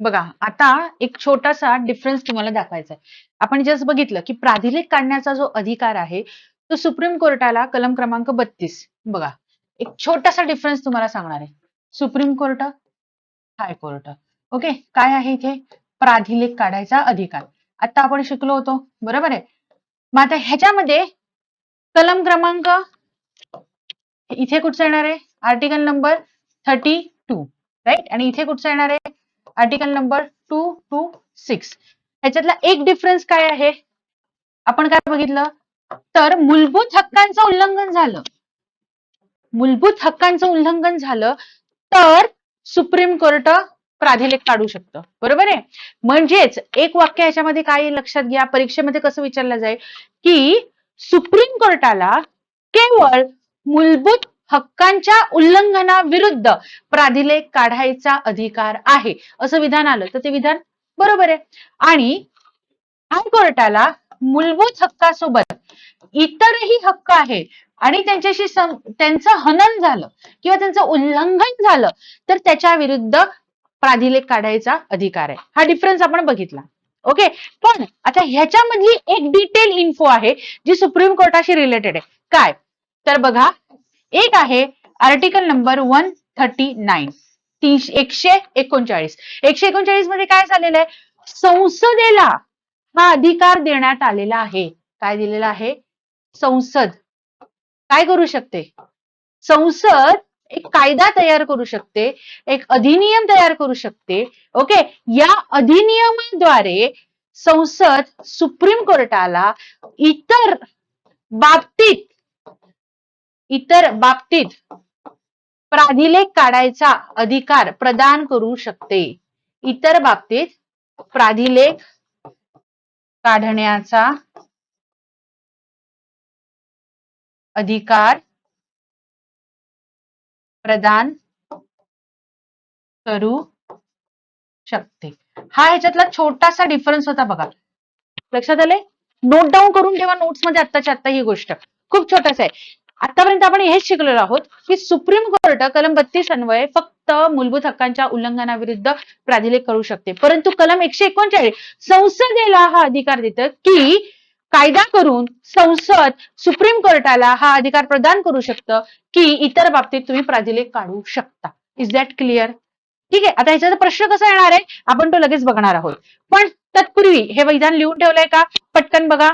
बघा आता एक छोटासा डिफरन्स तुम्हाला दाखवायचा आहे. आपण जस्ट बघितलं की प्राधिलेख काढण्याचा जो अधिकार आहे तो सुप्रीम कोर्टाला कलम क्रमांक बत्तीस. बघा एक छोटासा डिफरन्स तुम्हाला सांगणार आहे. सुप्रीम कोर्ट हायकोर्ट ओके काय आहे इथे? प्राधिलेख काढायचा अधिकार. आता आपण शिकलो होतो बरोबर आहे? मग आता ह्याच्यामध्ये कलम क्रमांक इथे कुठचा येणार आहे? Article number thirty two right आणि इथे कुठचा येणार आहे? Article number two two six ह्याच्यातला एक डिफरन्स काय आहे? आपण काय बघितलं? तर मूलभूत हक्कांचं उल्लंघन झालं. मूलभूत हक्कांचं उल्लंघन झालं तर सुप्रीम कोर्ट प्राधिलेख काढू शकतं. बरोबर आहे? म्हणजेच एक वाक्य ह्याच्यामध्ये काय लक्षात घ्या? परीक्षेमध्ये कसं विचारलं जाईल? की सुप्रीम कोर्टाला केवळ मूलभूत हक्कांच्या उल्लंघनाविरुद्ध प्राधिलेख काढायचा अधिकार आहे. असं विधान आलं तर ते विधान बरोबर आहे. आणि हायकोर्टाला मूलभूत हक्कासोबत इतरही हक्क आहेत आणि त्यांच्याशी त्यांचं हनन झालं किंवा त्यांचं उल्लंघन झालं तर त्याच्या विरुद्ध प्राधिलेख काढायचा अधिकार आहे. हा डिफरन्स आपण बघितला. ओके पण आता ह्याच्यामधली एक डिटेल इन्फो आहे जी सुप्रीम कोर्टाशी रिलेटेड आहे. काय? तर बघा एक आहे article number one thirty nine तीनशे एकशे एकोणचाळीस. एकशे एकोणचाळीसमध्ये काय झालेलं आहे? संसदेला हा अधिकार देण्यात आलेला आहे. काय दिलेला आहे? संसद. काय करू शकते? संसद एक कायदा तयार करू शकते एक अधिनियम तयार करू शकते. ओके या अधिनियमाद्वारे संसद सुप्रीम कोर्टाला इतर बाबतीत इतर बाबतीत प्राधिलेख काढायचा अधिकार प्रदान करू शकते. इतर बाबतीत प्राधिलेख काढण्याचा अधिकार प्रदान करू शकते. हा ह्याच्यातला छोटासा डिफरन्स होता बघा. लक्षात आले नोट डाऊन करून ठेवा नोट्समध्ये आत्ताच्या आत्ता ही गोष्ट. खूप छोटासा आहे. आतापर्यंत आपण हेच शिकलेलो आहोत की सुप्रीम कोर्ट कलम बत्तीस अन्वये फक्त मूलभूत हक्कांच्या उल्लंघनाविरुद्ध प्राधिलेख करू शकते. परंतु कलम एकशे एकोणचाळीस संसदेला हा अधिकार देतं की कायदा करून संसद सुप्रीम कोर्टाला हा अधिकार प्रदान करू शकतं की इतर बाबतीत तुम्ही प्राधिलेख काढू शकता. इज दॅट क्लिअर ठीक आहे आता ह्याचा प्रश्न कसा येणार आहे? आपण तो लगेच बघणार आहोत. पण तत्पूर्वी हे विधान लिहून ठेवलंय का? पटकन बघा.